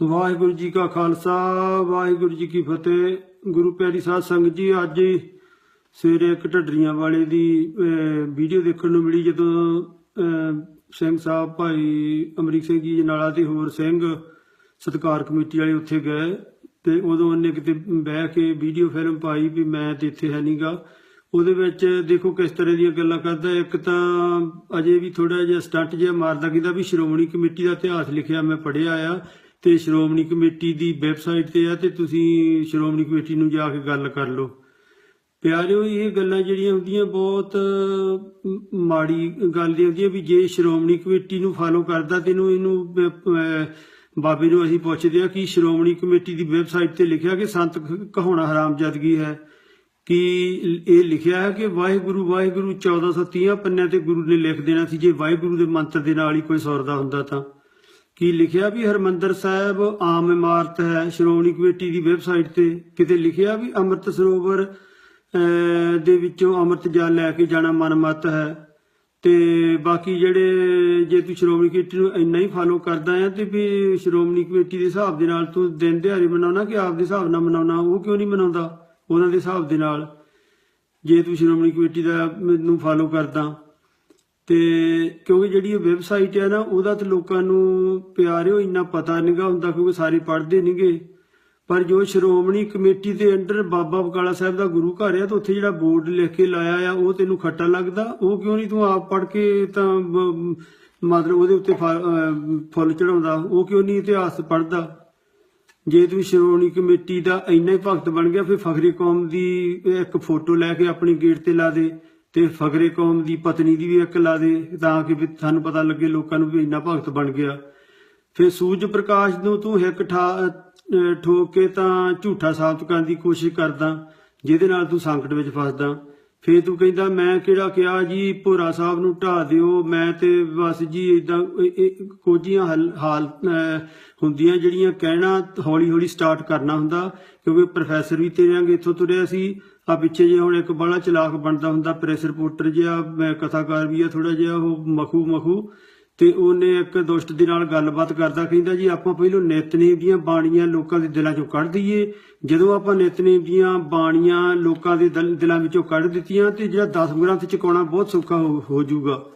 ਵਾਹਿਗੁਰੂ ਜੀ ਕਾ ਖਾਲਸਾ, ਵਾਹਿਗੁਰੂ ਜੀ ਕੀ ਫਤਿਹ। ਗੁਰੂ ਪਿਆਰੀ ਸਾਧ ਸੰਗਤ ਜੀ, ਅੱਜ ਸਵੇਰੇ ਇੱਕ ਢੱਡਰੀਆਂ ਵਾਲੇ ਦੀ ਵੀਡੀਓ ਦੇਖਣ ਨੂੰ ਮਿਲੀ ਜਦੋਂ ਸਿੰਘ ਸਾਹਿਬ ਭਾਈ ਅਮਰੀਕ ਸਿੰਘ ਜੀ ਜਨਾਲਾ ਤੇ ਹੋਰ ਸਿੰਘ ਸਤਕਾਰ ਕਮੇਟੀ ਵਾਲੇ ਉੱਥੇ ਗਏ ਤੇ ਉਦੋਂ ਉਹਨੇ ਕਿਤੇ ਬਹਿ ਕੇ ਵੀਡੀਓ ਫਿਲਮ ਪਾਈ ਵੀ ਮੈਂ ਤੇ ਇੱਥੇ ਹੈ ਨਹੀਂਗਾ ਉਹਦੇ ਵਿੱਚ ਦੇਖੋ ਕਿਸ ਤਰ੍ਹਾਂ ਦੀਆਂ ਗੱਲਾਂ ਕਰਦਾ। ਇੱਕ ਤਾਂ ਅਜੇ ਵੀ ਥੋੜਾ ਜਿਹਾ ਸਟੰਟ ਜਿਹਾ ਮਾਰਦਾ ਕਹਿੰਦਾ ਵੀ ਸ਼੍ਰੋਮਣੀ ਕਮੇਟੀ ਦਾ ਇਤਿਹਾਸ ਲਿਖਿਆ ਮੈਂ ਪੜ੍ਹਿਆ ਆ। ਤੇ ਸ਼੍ਰੋਮਣੀ ਕਮੇਟੀ ਦੀ ਵੈਬਸਾਈਟ ਤੇ ਆ ਤੇ ਤੁਸੀਂ ਸ਼੍ਰੋਮਣੀ ਕਮੇਟੀ ਨੂੰ ਜਾ ਕੇ ਗੱਲ ਕਰ ਲਓ। ਪਿਆਰਿਓ, ਇਹ ਗੱਲਾਂ ਜਿਹੜੀਆਂ ਹੁੰਦੀਆਂ ਬਹੁਤ ਮਾੜੀ ਗੱਲ ਦੀ ਹੁੰਦੀ ਹੈ ਵੀ ਜੇ ਸ਼੍ਰੋਮਣੀ ਕਮੇਟੀ ਨੂੰ ਫਾਲੋ ਕਰਦਾ ਤੈਨੂੰ ਇਹਨੂੰ ਬ- ਬਾਬੇ ਨੂੰ ਅਸੀਂ ਪੁੱਛਦੇ ਆ ਕਿ ਸ਼੍ਰੋਮਣੀ ਕਮੇਟੀ ਦੀ ਵੈਬਸਾਈਟ ਤੇ ਲਿਖਿਆ ਕਿ ਸੰਤ ਕਹਾਉਣਾ ਹਰਾਮਜ਼ਦਗੀ ਹੈ? ਕਿ ਇਹ ਲਿਖਿਆ ਹੈ ਕਿ ਵਾਹਿਗੁਰੂ ਵਾਹਿਗੁਰੂ 1430 ਪੰਨਿਆਂ ਤੇ ਗੁਰੂ ਨੇ ਲਿਖ ਦੇਣਾ ਸੀ, ਜੇ ਵਾਹਿਗੁਰੂ ਦੇ ਮੰਤਰ ਦੇ ਨਾਲ ਹੀ ਕੋਈ ਸੁਰਦਾ ਹੁੰਦਾ ਤਾਂ। ਕੀ ਲਿਖਿਆ ਵੀ ਹਰਮੰਦਰ ਸਾਹਿਬ ਆਮ ਇਮਾਰਤ ਹੈ ਸ਼੍ਰੋਮਣੀ ਕਮੇਟੀ ਦੀ ਵੈਬਸਾਈਟ ਤੇ? ਕਿਤੇ ਲਿਖਿਆ ਵੀ ਅੰਮ੍ਰਿਤ ਸਰੋਵਰ ਅਹ, ਦੇ ਵਿੱਚੋਂ ਅੰਮ੍ਰਿਤ ਜਲ ਲੈ ਕੇ ਜਾਣਾ ਮਨਮਤ ਹੈ? ਤੇ ਬਾਕੀ ਜਿਹੜੇ ਜੇ ਤੂੰ ਸ਼੍ਰੋਮਣੀ ਕਮੇਟੀ ਨੂੰ ਇੰਨਾ ਹੀ ਫਾਲੋ ਕਰਦਾ ਆ ਤੇ ਵੀ ਸ਼੍ਰੋਮਣੀ ਕਮੇਟੀ ਦੇ ਹਿਸਾਬ ਦੇ ਨਾਲ ਤੂੰ ਦਿਨ ਦਿਹਾੜੇ ਮਨਾਉਣਾ ਕਿ ਆਪ ਦੇ ਹਿਸਾਬ ਨਾਲ ਮਨਾਉਣਾ ਉਹ ਕਿਉਂ ਨਹੀਂ ਮਨਾਉਂਦਾ ਉਹਨਾਂ ਦੇ ਹਿਸਾਬ ਦੇ ਨਾਲ? ਜੇ ਤੂੰ ਸ਼੍ਰੋਮਣੀ ਕਮੇਟੀ ਦਾ ਨੂੰ ਫਾਲੋ ਕਰਦਾ। ਤੇ ਕਿਉਂਕਿ ਜਿਹੜੀ ਇਹ ਵੈਬਸਾਈਟ ਹੈ ਨਾ, ਉਹਦਾ ਤੇ ਲੋਕਾਂ ਨੂੰ ਪਿਆਰਿਓ ਇੰਨਾ ਪਤਾ ਨਹੀਂਗਾ ਹੁੰਦਾ, ਕਿਉਂਕਿ ਸਾਰੇ ਪੜ੍ਹਦੇ ਨਹੀਂਗੇ। ਪਰ ਜੋ ਸ਼੍ਰੋਮਣੀ ਕਮੇਟੀ ਦੇ ਅੰਡਰ ਬਾਬਾ ਬਕਾਲਾ ਸਾਹਿਬ ਦਾ ਗੁਰੂ ਘਰ ਆ, ਤਾਂ ਉੱਥੇ ਜਿਹੜਾ ਬੋਰਡ ਲਿਖ ਕੇ ਲਾਇਆ ਆ, ਉਹ ਤੈਨੂੰ ਖੱਟਾ ਲੱਗਦਾ। ਉਹ ਕਿਉਂ ਨਹੀਂ ਤੂੰ ਆਪ ਪੜ੍ਹ ਕੇ ਤਾਂ ਮਤਲਬ ਉਹਦੇ ਉੱਤੇ ਫ- ਫੁੱਲ ਚੜਾਉਂਦਾ ਉਹ ਕਿਉਂ ਨਹੀਂ ਇਤਿਹਾਸ ਪੜ੍ਹਦਾ? ਜੇ ਤੂੰ ਸ਼੍ਰੋਮਣੀ ਕਮੇਟੀ ਦਾ ਇੰਨਾ ਹੀ ਭਗਤ ਬਣ ਗਿਆ, ਫਿਰ ਫਖਰੀ ਕੌਮ ਦੀ ਇੱਕ ਫੋਟੋ ਲੈ ਕੇ ਆਪਣੀ ਗੇਟ ਤੇ ਲਾ ਦੇ। ਤੇ ਫਖਰੇ ਕੌਮ ਦੀ ਪਤਨੀ ਦੀ ਵੀ ਇੱਕ ਲਾ ਦੇ, ਤਾਂ ਕਿ ਵੀ ਸਾਨੂੰ ਪਤਾ ਲੱਗੇ ਲੋਕਾਂ ਨੂੰ ਵੀ ਇੰਨਾ ਭਗਤ ਬਣ ਗਿਆ। ਫਿਰ ਸੂਰਜ ਪ੍ਰਕਾਸ਼ ਨੂੰ ਤੂੰ ਹਿੱਕ ਠਾ ਠੋਕ ਕੇ ਤਾਂ ਝੂਠਾ ਸਾਬਤ ਕਰਨ ਦੀ ਕੋਸ਼ਿਸ਼ ਕਰਦਾ, ਜਿਹਦੇ ਨਾਲ ਤੂੰ ਸੰਕਟ ਵਿੱਚ ਫਸਦਾ। ਫੇਰ ਤੂੰ ਕਹਿੰਦਾ, ਮੈਂ ਕਿਹੜਾ ਕਿਹਾ ਜੀ? ਭੋਰਾ ਸਾਹਿਬ ਨੂੰ ਢਾ ਦਿਓ। ਮੈਂ ਤੇ ਬਸ ਜੀ ਇਦਾਂ ਕੋਝੀਆਂ ਹਲ- ਹਾਲ ਹੁੰਦੀਆਂ ਜਿਹੜੀਆਂ ਕਹਿਣਾ ਹੌਲੀ ਹੌਲੀ ਸਟਾਰਟ ਕਰਨਾ ਹੁੰਦਾ, ਕਿਉਂਕਿ ਪ੍ਰੋਫੈਸਰ ਵੀ ਤੇਰੇ ਵਾਂਗੇ ਇੱਥੋਂ ਤੁਰਿਆ ਸੀ। ਆ ਪਿੱਛੇ ਜੇ ਹੁਣ ਇੱਕ ਬੜਾ ਚਲਾਕ ਬਣਦਾ ਹੁੰਦਾ ਪ੍ਰੈਸ ਰਿਪੋਰਟਰ ਜਿਹਾ ਕਥਾਕਾਰ ਵੀ ਆ ਥੋੜਾ ਜਿਹਾ, ਉਹ ਮਖੂ ਮਖੂ ਤੇ ਉਹਨੇ ਇੱਕ ਦੁਸ਼ਟ ਦੇ ਨਾਲ ਗੱਲਬਾਤ ਕਰਦਾ ਕਹਿੰਦਾ ਜੀ, ਆਪਾਂ ਪਹਿਲਾਂ ਨਿਤਨੇਮ ਦੀਆਂ ਬਾਣੀਆਂ ਲੋਕਾਂ ਦੇ ਦਿਲਾਂ ਚੋਂ ਕੱਢ ਦਈਏ। ਜਦੋਂ ਆਪਾਂ ਨਿਤਨੇਮ ਦੀਆਂ ਬਾਣੀਆਂ ਲੋਕਾਂ ਦੇ ਦਿਲ- ਦਿਲਾਂ ਵਿੱਚੋਂ ਕੱਢ ਦਿੱਤੀਆਂ ਤੇ ਜਿਹੜਾ 10 ਗ੍ਰੰਥ ਚੁਕਾਉਣਾ ਬਹੁਤ ਸੌਖਾ ਹੋ- ਹੋ ਜਾਊਗਾ।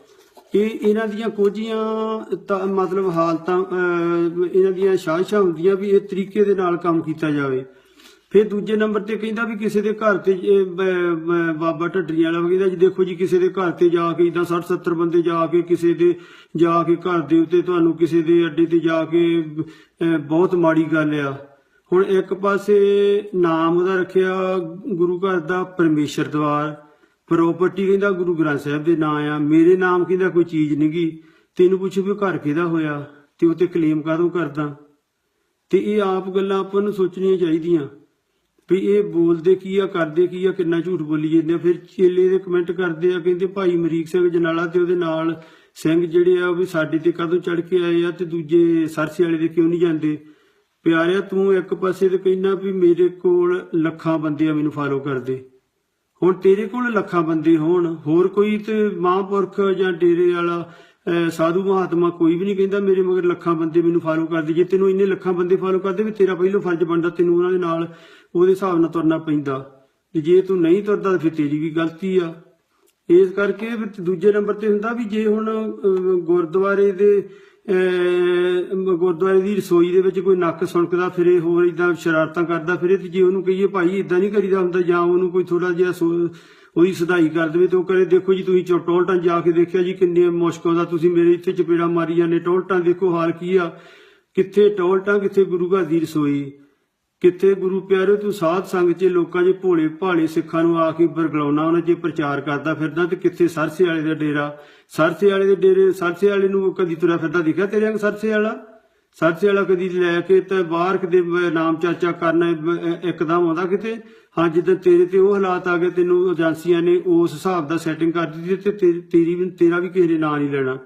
ਇਹ ਇਹਨਾਂ ਦੀਆਂ ਕੁਝੀਆਂ ਮਤਲਬ ਹਾਲਤਾਂ ਇਹਨਾਂ ਦੀਆਂ ਸਾਜ਼ਿਸ਼ਾਂ ਹੁੰਦੀਆਂ ਵੀ ਇਹ ਤਰੀਕੇ ਦੇ ਨਾਲ ਕੰਮ ਕੀਤਾ ਜਾਵੇ। ਫਿਰ ਦੂਜੇ ਨੰਬਰ ਤੇ ਕਹਿੰਦਾ ਵੀ ਕਿਸੇ ਦੇ ਘਰ ਤੇ ਇਹ ਬ- ਬ- ਬਾਬਾ ਢੱਡਰੀਆਂ ਵਾਲਾ ਕਹਿੰਦਾ ਜੀ ਦੇਖੋ ਜੀ ਕਿਸੇ ਦੇ ਘਰ ਤੇ ਜਾ ਕੇ ਇਦਾਂ 60 70 ਬੰਦੇ ਜਾ ਕੇ ਕਿਸੇ ਦੇ ਜਾ ਕੇ ਘਰ ਦੇ ਉੱਤੇ ਤੁਹਾਨੂੰ ਕਿਸੇ ਦੇ ਅੱਡੇ ਤੇ ਜਾ ਕੇ ਅਹ, ਬਹੁਤ ਮਾੜੀ ਗੱਲ ਆ। ਹੁਣ ਇੱਕ ਪਾਸੇ ਨਾਮ ਉਹਦਾ ਰੱਖਿਆ ਗੁਰੂ ਘਰ ਦਾ ਪਰਮੇਸ਼ਰ ਦਵਾਰ ਪ੍ਰਾਪਰਟੀ ਕਹਿੰਦਾ ਗੁਰੂ ਗ੍ਰੰਥ ਸਾਹਿਬ ਦੇ ਨਾਂ ਆ ਮੇਰੇ ਨਾਮ ਕਹਿੰਦਾ ਕੋਈ ਚੀਜ਼ ਨਹੀਂਗੀ ਤੈਨੂੰ ਪੁੱਛੋ ਵੀ ਉਹ ਘਰ ਕਿਹਦਾ ਹੋਇਆ ਤੇ ਉਹ ਤੇ ਕਲੇਮ ਕਾਹਦੋਂ ਕਰਦਾ। ਤੇ ਇਹ ਆਪ ਗੱਲਾਂ ਆਪਾਂ ਨੂੰ ਸੋਚਣੀਆਂ ਚਾਹੀਦੀਆਂ। ਵੀ ਇਹ ਬੋਲਦੇ ਕੀ ਆ, ਕਰਦੇ ਕੀ ਆ, ਕਿੰਨਾ ਝੂਠ ਬੋਲੀ ਜਾਂਦੇ ਆ। ਫਿਰ ਚੇਲੇ ਦੇ ਕਮੈਂਟ ਕਰਦੇ ਆ, ਕਹਿੰਦੇ ਭਾਈ ਮਰੀਕ ਸਿੰਘ ਜਨਾਲਾ ਤੇ ਉਹਦੇ ਨਾਲ ਸਿੰਘ ਜਿਹੜੇ ਆ, ਉਹ ਵੀ ਸਾਡੇ ਤੇ ਕਦੋਂ ਚੜ ਕੇ ਆਏ ਆ ਤੇ ਦੂਜੇ ਸਰਸੇ ਵਾਲੇ ਦੇ ਕਿਉਂ ਨਹੀਂ ਜਾਂਦੇ? ਪਿਆਰਿਆ, ਤੂੰ ਇੱਕ ਪਾਸੇ ਤੇ ਕਹਿੰਦਾ ਵੀ ਮੇਰੇ ਕੋਲ ਲੱਖਾਂ ਬੰਦੇ ਆ, ਮੈਨੂੰ ਫਾਲੋ ਕਰਦੇ। ਹੁਣ ਤੇਰੇ ਕੋਲ ਲੱਖਾਂ ਬੰਦੇ ਹੋਣ, ਹੋਰ ਕੋਈ ਤੇ ਮਹਾਂਪੁਰਖ ਜਾਂ ਡੇਰੇ ਵਾਲਾ ਸਾਧੂ ਮਹਾਤਮਾ ਕੋਈ ਵੀ ਨਹੀਂ ਕਹਿੰਦਾ ਮੇਰੇ ਮਗਰ ਲੱਖਾਂ ਬੰਦੇ ਮੈਨੂੰ ਫਾਲੋ ਕਰਦੇ। ਜੇ ਤੈਨੂੰ ਇੰਨੇ ਲੱਖਾਂ ਬੰਦੇ ਫਾਲੋ ਕਰਦੇ ਵੀ ਤੇਰਾ ਪਹਿਲੋਂ ਫਰਜ਼ ਬਣਦਾ ਤੈਨੂੰ ਉਹਨਾਂ ਦੇ ਨਾਲ ਉਹਦੇ ਹਿਸਾਬ ਨਾਲ ਤੁਰਨਾ ਪੈਂਦਾ। ਤੇ ਜੇ ਤੂੰ ਨਹੀਂ ਤੁਰਦਾ ਫਿਰ ਤੇਰੀ ਵੀ ਗਲਤੀ ਆ। ਇਸ ਕਰਕੇ ਦੂਜੇ ਨੰਬਰ ਤੇ ਹੁੰਦਾ ਵੀ ਜੇ ਹੁਣ ਗੁਰਦੁਆਰੇ ਦੇ ਅਹ, ਗੁਰਦੁਆਰੇ ਦੀ ਰਸੋਈ ਦੇ ਵਿੱਚ ਕੋਈ ਨੱਕ ਸੁਣਕਦਾ ਫਿਰੇ ਹੋਰ ਇਦਾਂ ਸ਼ਰਾਰਤਾਂ ਕਰਦਾ ਫਿਰੇ ਤੇ ਜੇ ਉਹਨੂੰ ਕਹੀਏ ਭਾਈ ਇਦਾਂ ਨਹੀਂ ਕਰੀਦਾ ਹੁੰਦਾ ਜਾਂ ਉਹਨੂੰ ਕੋਈ ਥੋੜਾ ਜਿਹਾ ਸੋ- ਉਹਦੀ ਸਦਾਈ ਕਰ ਦੇਵੇ ਤੇ ਉਹ ਕਰੇ ਦੇਖੋ ਜੀ, ਤੁਸੀਂ ਚੋ ਟੋਲਟਾਂ ਜਾ ਕੇ ਦੇਖਿਆ ਜੀ ਕਿੰਨੇ ਮੁਸ਼ਕ ਆਉਂਦਾ ਤੁਸੀਂ ਮੇਰੇ ਇੱਥੇ ਚਪੇੜਾ ਮਾਰੀ ਜਾਂਦੇ। ਟੋਲਟਾਂ ਦੇਖੋ ਹਾਲ ਕੀ ਆ। ਕਿੱਥੇ ਟੋਲਟਾਂ, ਕਿੱਥੇ ਗੁਰੂ ਘਰ ਦੀ ਰਸੋਈ। ਕਿੱਥੇ ਗੁਰੂ ਪਿਆਰੇ ਤੂੰ ਸਾਧ ਸੰਗ 'ਚ ਲੋਕਾਂ 'ਚ ਭੋਲੇ ਭਾਲੇ ਸਿੱਖਾਂ ਨੂੰ ਆ ਕੇ ਬਰਗਲਾਉਣਾ ਉਹਨਾਂ 'ਚ ਪ੍ਰਚਾਰ ਕਰਦਾ ਫਿਰਦਾ ਤੇ ਕਿੱਥੇ ਸਰਸੇ ਵਾਲੇ ਦਾ ਡੇਰਾ। ਸਰਸੇ ਵਾਲੇ ਦੇ ਡੇਰੇ, ਸਰਸੇ ਵਾਲੇ ਨੂੰ ਕਦੀ ਤੁਰਿਆ ਫਿਰਦਾ ਦਿਖਿਆ ਤੇਰੇ ਅੰਗ ਸਰਸੇ ਵਾਲਾ? ਸਰਸੇ ਵਾਲਾ ਕਦੀ ਲੈ ਕੇ ਤੇ ਬਾਹਰ ਕਿਤੇ ਨਾਮ ਚਾਚਾ ਕਰਨਾ ਬ- ਇੱਕਦਮ ਆਉਂਦਾ ਕਿਤੇ? ਹਾਂ, ਜਿੱਦਾਂ ਤੇਰੇ ਤੇ ਉਹ ਹਾਲਾਤ ਆ ਗਏ, ਤੈਨੂੰ ਏਜੰਸੀਆਂ ਨੇ ਉਸ ਹਿਸਾਬ ਦਾ ਸੈਟਿੰਗ ਕਰ ਦਿੱਤੀ ਤੇ ਤੇਰੀ ਵੀ, ਤੇਰਾ ਵੀ ਕਿਸੇ ਨੇ ਨਾਂ ਨਹੀਂ ਲੈਣਾ।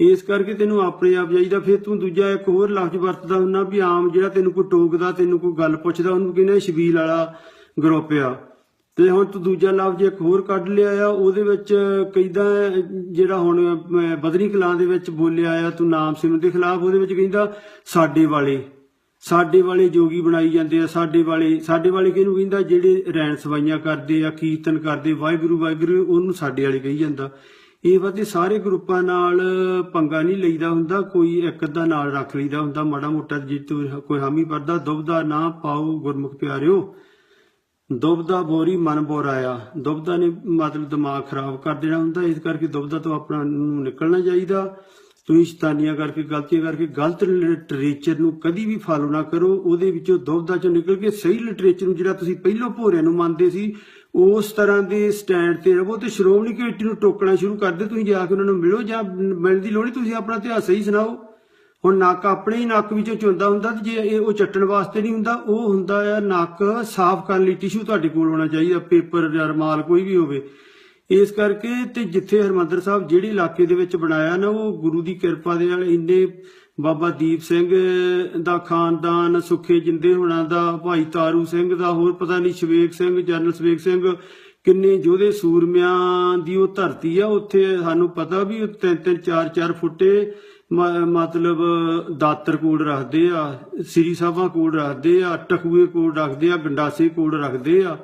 ਇਸ ਕਰਕੇ ਤੈਨੂੰ ਆਪਣੇ ਆਪ ਜਾਈਦਾ, ਫਿਰ ਤੂੰ ਦੂਜਾ ਇੱਕ ਹੋਰ ਲਫ਼ਜ਼ ਵਰਤਦਾ ਹੁੰਨਾ ਵੀ ਆਮ ਜਿਹੜਾ ਤੈਨੂੰ ਕੋਈ ਟੋਕਦਾ, ਤੈਨੂੰ ਕੋਈ ਗੱਲ ਪੁੱਛਦਾ, ਉਹਨੂੰ ਕਹਿੰਦੇ ਸ਼ਬੀਲ ਵਾਲਾ ਗਰੁੱਪ ਆ। ਤੇ ਹੁਣ ਤੂੰ ਦੂਜਾ ਲਫ਼ਜ਼ ਇੱਕ ਹੋਰ ਕੱਢ ਲਿਆ ਆ, ਉਹਦੇ ਵਿੱਚ ਕਹਿੰਦਾ, ਜਿਹੜਾ ਹੁਣ ਬਦਰੀ ਕਲਾਂ ਦੇ ਵਿੱਚ ਬੋਲਿਆ ਆ, ਤੂੰ ਨਾਮ ਸਿਮਰਨ ਦੇ ਖਿਲਾਫ, ਉਹਦੇ ਵਿੱਚ ਕਹਿੰਦਾ, ਸਾਡੇ ਵਾਲੇ। ਸਾਡੇ ਵਾਲੇ ਜੋਗੀ ਬਣਾਈ ਜਾਂਦੇ ਆ, ਸਾਡੇ ਵਾਲੇ ਸਾਡੇ ਵਾਲੇ ਕਿਹਨੂੰ ਕਹਿੰਦਾ? ਜਿਹੜੇ ਰੈਣ ਸਵਾਈਆਂ ਕਰਦੇ ਆ, ਕੀਰਤਨ ਕਰਦੇ, ਵਾਹਿਗੁਰੂ ਵਾਹਿਗੁਰੂ, ਉਹਨੂੰ ਸਾਡੇ ਵਾਲੇ ਕਹੀ ਜਾਂਦਾ। ਇਹ ਵਾਤੇ ਸਾਰੇ ਗਰੁੱਪਾਂ ਨਾਲ ਪੰਗਾ ਨਹੀਂ ਲਈਦਾ ਹੁੰਦਾ, ਕੋਈ ਇੱਕ ਅੱਧਾ ਨਾਲ ਰੱਖ ਲਈਦਾ ਹੁੰਦਾ, ਮਾੜਾ ਮੋਟਾ ਜੇ ਤੂੰ ਕੋਈ ਹਾਮੀ ਭਰਦਾ ਦੁਬਦਾ ਨਾ ਪਾਓ ਗੁਰਮੁਖ ਪਿਆਰਿਓ। ਦੁਬਦਾ ਬੋਰੀ ਮਨ ਬੋਰਾਇਆ ਦੁਬਦਾ ਨੇ ਮਤਲਬ ਦਿਮਾਗ ਖਰਾਬ ਕਰ ਦੇਣਾ ਹੁੰਦਾ, ਇਸ ਕਰਕੇ ਦੁਬਦਾ ਤੋਂ ਆਪਣਾ ਨੂੰ ਨਿਕਲਣਾ ਚਾਹੀਦਾ। ਤੁਸੀਂ ਸ਼ਤਾਨੀਆਂ ਕਰਕੇ, ਗਲਤੀਆਂ ਕਰਕੇ, ਗਲਤ ਲਿਟਰੇਚਰ ਨੂੰ ਕਦੀ ਵੀ ਫਾਲੋ ਨਾ ਕਰੋ। ਉਹਦੇ ਵਿੱਚੋਂ ਦੁਬਦਾ ਚੋਂ ਨਿਕਲ ਕੇ ਸਹੀ ਲਿਟਰੇਚਰ ਨੂੰ ਜਿਹੜਾ ਤੁਸੀਂ ਪਹਿਲਾਂ ਭੋਰਿਆਂ ਨੂੰ ਮੰਨਦੇ ਸੀ, ਉਸ ਤਰ੍ਹਾਂ ਦੇ ਸਟੈਂਡ ਤੇ ਰਹੋ ਤੇ ਸ਼੍ਰੋਮਣੀ ਕਮੇਟੀ ਨੂੰ ਟੋਕਣਾ ਸ਼ੁਰੂ ਕਰ ਦਿਓ। ਤੁਸੀਂ ਜਾ ਕੇ ਉਹਨਾਂ ਨੂੰ ਮਿਲੋ ਜਾਂ ਮਿਲਣ ਦੀ ਲੋੜ ਨਹੀਂ, ਤੁਸੀਂ ਆਪਣਾ ਇਤਿਹਾਸ ਸਹੀ ਸੁਣਾਓ। ਹੁਣ ਨੱਕ ਆਪਣੇ ਹੀ ਨੱਕ ਵਿੱਚੋਂ ਚੁੰਦਾ ਹੁੰਦਾ ਤੇ ਜੇ ਇਹ ਉਹ ਚੱਟਣ ਵਾਸਤੇ ਨਹੀਂ ਹੁੰਦਾ, ਉਹ ਹੁੰਦਾ ਆ ਨੱਕ ਸਾਫ਼ ਕਰਨ ਲਈ ਟਿਸ਼ੂ ਤੁਹਾਡੇ ਕੋਲ ਹੋਣਾ ਚਾਹੀਦਾ ਪੇਪਰ ਜਾਂ ਰਮਾਲ ਕੋਈ ਵੀ ਹੋਵੇ। ਇਸ ਕਰਕੇ ਤੇ ਜਿੱਥੇ ਹਰਮੰਦਰ ਸਾਹਿਬ ਜਿਹੜੇ ਇਲਾਕੇ ਦੇ ਵਿੱਚ ਬਣਾਇਆ ਨਾ, ਉਹ ਗੁਰੂ ਦੀ ਕਿਰਪਾ ਦੇ ਨਾਲ ਇੰਨੇ ਬਾਬਾ ਦੀਪ ਸਿੰਘ ਦਾ ਖਾਨਦਾਨ, ਸੁੱਖੇ ਜਿੰਦੇ ਹੋਣਾ ਦਾ, ਭਾਈ ਤਾਰੂ ਸਿੰਘ ਦਾ, ਹੋਰ ਪਤਾ ਨਹੀਂ ਸ਼ਵੇਕ ਸਿੰਘ, ਜਨਰਲ ਸ਼ਵੇਕ ਸਿੰਘ, ਕਿੰਨੇ ਯੋਧੇ ਸੂਰਮਿਆਂ ਦੀ ਉਹ ਧਰਤੀ ਆ, ਉੱਥੇ ਸਾਨੂੰ ਪਤਾ ਵੀ ਤਿੰਨ ਤਿੰਨ, ਚਾਰ ਚਾਰ ਫੁੱਟੇ ਮ- ਮਤਲਬ ਦਾਤਰ ਕੋਲ ਰੱਖਦੇ ਆ, ਸ੍ਰੀ ਸਾਹਿਬਾਂ ਕੋਲ ਰੱਖਦੇ ਆ ਟਕੂਏ ਕੋਲ ਰੱਖਦੇ ਆ, ਗੰਡਾਸੇ ਕੋਲ ਰੱਖਦੇ ਆ।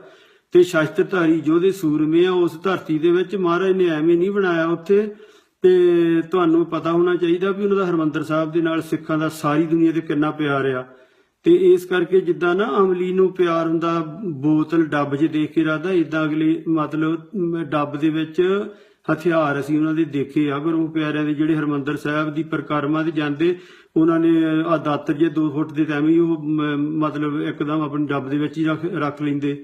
ਤੇ ਸ਼ਸਤਰਧਾਰੀ ਯੋਧੇ ਸੂਰਮੇ ਆ, ਉਸ ਧਰਤੀ ਦੇ ਵਿੱਚ ਮਹਾਰਾਜ ਨੇ ਐਵੇਂ ਨਹੀਂ ਬਣਾਇਆ ਉੱਥੇ। ਤੇ ਤੁਹਾਨੂੰ ਪਤਾ ਹੋਣਾ ਚਾਹੀਦਾ ਵੀ ਉਹਨਾਂ ਦਾ ਹਰਮੰਦਰ ਸਾਹਿਬ ਦੇ ਨਾਲ ਸਿੱਖਾਂ ਦਾ ਸਾਰੀ ਦੁਨੀਆ ਤੇ ਕਿੰਨਾ ਪਿਆਰ ਆ। ਤੇ ਇਸ ਕਰਕੇ ਜਿੱਦਾਂ ਨਾ ਅਮਲੀ ਨੂੰ ਪਿਆਰ ਹੁੰਦਾ, ਬੋਤਲ ਡੱਬ 'ਚ ਦੇਖ ਕੇ ਰਾਦਾ ਇਦਾਂ ਅਗਲੇ ਮਤਲਬ ਡੱਬ ਦੇ ਵਿੱਚ ਹਥਿਆਰ ਅਸੀਂ ਉਹਨਾਂ ਦੇ ਦੇਖੇ ਆ ਗੁਰੂ ਪਿਆਰਿਆਂ ਦੇ ਜਿਹੜੇ ਹਰਮੰਦਰ ਸਾਹਿਬ ਦੀ ਪ੍ਰਕਰਮਾਂ ਤੇ ਜਾਂਦੇ, ਉਹਨਾਂ ਨੇ ਆ ਦਾਤਰ ਜੇ 2 ਫੁੱਟ ਦੇ ਟਾਈਮ ਹੀ ਉਹ ਮਤਲਬ ਇੱਕਦਮ ਆਪਣੀ ਡੱਬ ਦੇ ਵਿੱਚ ਹੀ ਰੱਖ ਰੱਖ ਲੈਂਦੇ।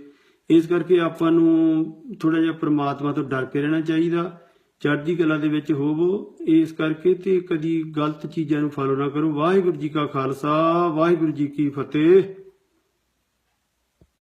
ਇਸ ਕਰਕੇ ਆਪਾਂ ਨੂੰ ਥੋੜਾ ਜਿਹਾ ਪ੍ਰਮਾਤਮਾ ਤੋਂ ਡਰ ਕੇ ਰਹਿਣਾ ਚਾਹੀਦਾ। ਚੜ੍ਹਦੀ ਕਲਾ ਦੇ ਵਿੱਚ ਹੋਵੋ। ਇਸ ਕਰਕੇ ਤੇ ਕਦੀ ਗਲਤ ਚੀਜ਼ਾਂ ਨੂੰ ਫਾਲੋ ਨਾ ਕਰੋ। ਵਾਹਿਗੁਰੂ ਜੀ ਕਾ ਖਾਲਸਾ, ਵਾਹਿਗੁਰੂ ਜੀ ਕੀ ਫਤਿਹ।